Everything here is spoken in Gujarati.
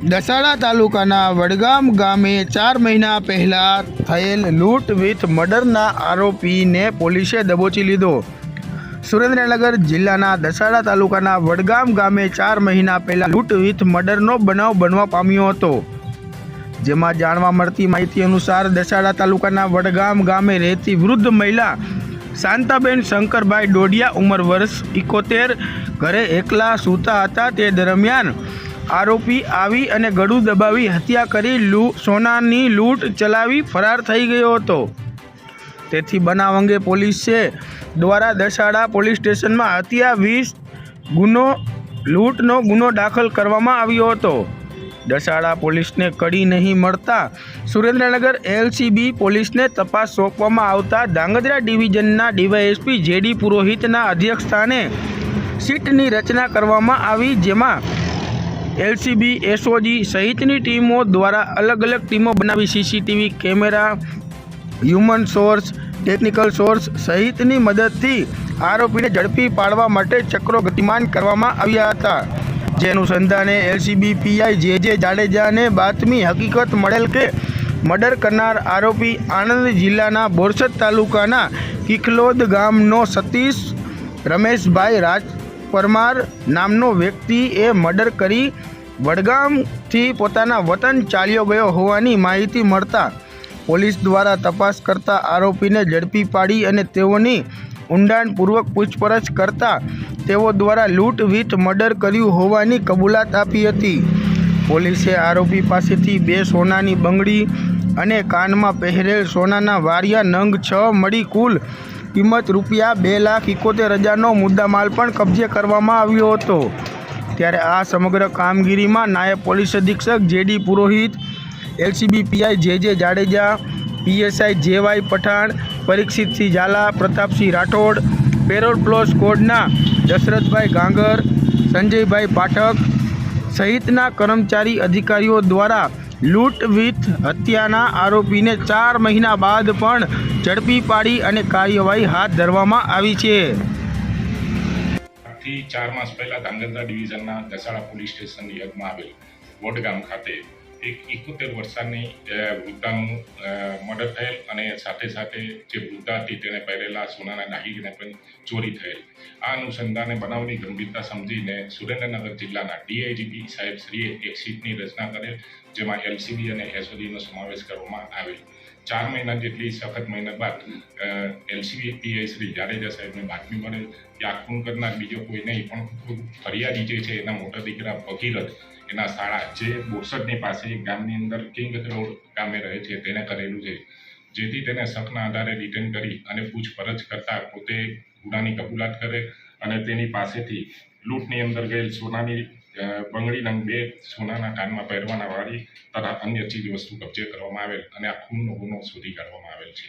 દસાડા તાલુકાના વડગામ ગામે ચાર મહિના પહેલા થયેલ લૂંટ વિથ મર્ડરના આરોપીને પોલીસે દબોચી લીધો. સુરેન્દ્રનગર જિલ્લાના દસાડા તાલુકાના વડગામ ગામે ચાર મહિના પહેલા લૂંટ વિથ મર્ડરનો બનાવ બનવા પામ્યો હતો. જેમાં જાણવા મળતી માહિતી અનુસાર દસાડા તાલુકાના વડગામ ગામે રહેતી વૃદ્ધ મહિલા શાંતાબેન શંકરભાઈ ડોડિયા ઉંમર વર્ષ ઇકોતેર ઘરે એકલા સૂતા હતા. તે દરમિયાન આરોપી આવી અને ગળું દબાવી હત્યા કરી લૂ, સોનાની લૂંટ ચલાવી ફરાર થઈ ગયો હતો. તેથી બનાવ અંગે પોલીસે દ્વારા દશાડા પોલીસ સ્ટેશનમાં હત્યા વીસ ગુનો, લૂંટનો ગુનો દાખલ કરવામાં આવ્યો હતો. દશાડા પોલીસને કડી નહીં મળતા સુરેન્દ્રનગર એલસીબી પોલીસને તપાસ સોંપવામાં આવતા ધાંગધ્રા ડિવિઝનના ડીવાયએસપી જેડી પુરોહિતના અધ્યક્ષસ્થાને સીટની રચના કરવામાં આવી, જેમાં એલસીબી, એસઓજી સહિતની ટીમો દ્વારા અલગ અલગ ટીમો બનાવી CCTV camera, human source, technical source સહિતની મદદથી આરોપીને ઝડપી પાડવા માટે ચક્રો ગતિમાન કરવામાં આવ્યા હતા. જે અનુસંધાને એલસીબી, પીઆઈ જે જે જાડેજાને બાતમી હકીકત મળેલ કે મર્ડર કરનાર આરોપી આણંદ જિલ્લાના બોરસદ તાલુકાના કિખલોદ ગામનો સતીશ રમેશભાઈ રાજ પરમાર નામનો વ્યક્તિએ મર્ડર કરી વડગામથી પોતાના વતન ચાલ્યો ગયો હોવાની માહિતી મળતા પોલીસ દ્વારા તપાસ કરતા આરોપીને ઝડપી પાડી અને તેઓની ઊંડાણપૂર્વક પૂછપરછ કરતા તેઓ દ્વારા લૂંટ વીટ મર્ડર કર્યું હોવાની કબૂલાત આપી હતી. પોલીસે આરોપી પાસેથી બે સોનાની બંગડી અને કાનમાં પહેરેલ સોનાના વારિયા નંગ છ મળી કુલ કિંમત રૂપિયા બે લાખ એકોતેર હજારનો મુદ્દામાલ પણ કબજે કરવામાં આવ્યો હતો. ત્યારે આ સમગ્ર કામગીરીમાં નાયબ પોલીસ અધિક્ષક જેડી પુરોહિત, LCB PI J J Jadeja, PSI JY Pathan, Parikshitsinh Zala, Pratapsinh Rathod, parole પ્લોસ કોડના દશરથભાઈ ગાંગર, સંજયભાઈ પાઠક સહિતના કર્મચારી અધિકારીઓ દ્વારા લૂંટ વિથ હત્યાના આરોપીને ચાર મહિના બાદ પણ ઝડપી પાડી અને કાર્યવાહી હાથ ધરવામાં આવી છે. ચાર માસ પહેલા ધાંગધ્રા ડિવિઝનના ઘસાડા પોલીસ સ્ટેશન યજમાં આવેલ વડગામ ખાતે એક એકોતેર વર્ષની વૃદ્ધાનું મર્ડર થયેલ અને સાથે સાથે જે વૃદ્ધા હતી તેને પહેરેલા સોનાના દાહીને પણ ચોરી થયેલ. આ અનુસંધાને બનાવની ગંભીરતા સમજીને સુરેન્દ્રનગર જિલ્લાના ડીઆઈજીપી સાહેબ એક સીટની રચના કરેલ, જેમાં એલસીબી અને એસઓજીનો સમાવેશ કરવામાં આવેલ. ચાર મહિના જેટલી સખત મહિના બાદ એલસીબી પીઆઈ શ્રી જાડેજા સાહેબને બાતમી મળેલ કે આ ખૂન કરનાર બીજો કોઈ નહીં, પણ ફરિયાદી જે છે એના મોટા દીકરા ભગીરથ એના શાળા જે બોરસદની પાસે ગામની અંદર કિંગ રોડ ગામે રહે છે, તેને કરેલું છે. જેથી તેને શકના આધારે રિટર્ન કરી અને પૂછપરછ કરતા પોતે ગુનાની કબૂલાત કરે અને તેની પાસેથી લૂંટની અંદર ગયેલ સોનાની બંગડી નંગ બે સોનાના કાનમાં પહેરવાના વાળી તથા અન્ય ચીજ વસ્તુ કબજે કરવામાં આવેલ અને આ ખૂનનો ગુનો શોધી કાઢવામાં આવેલ છે.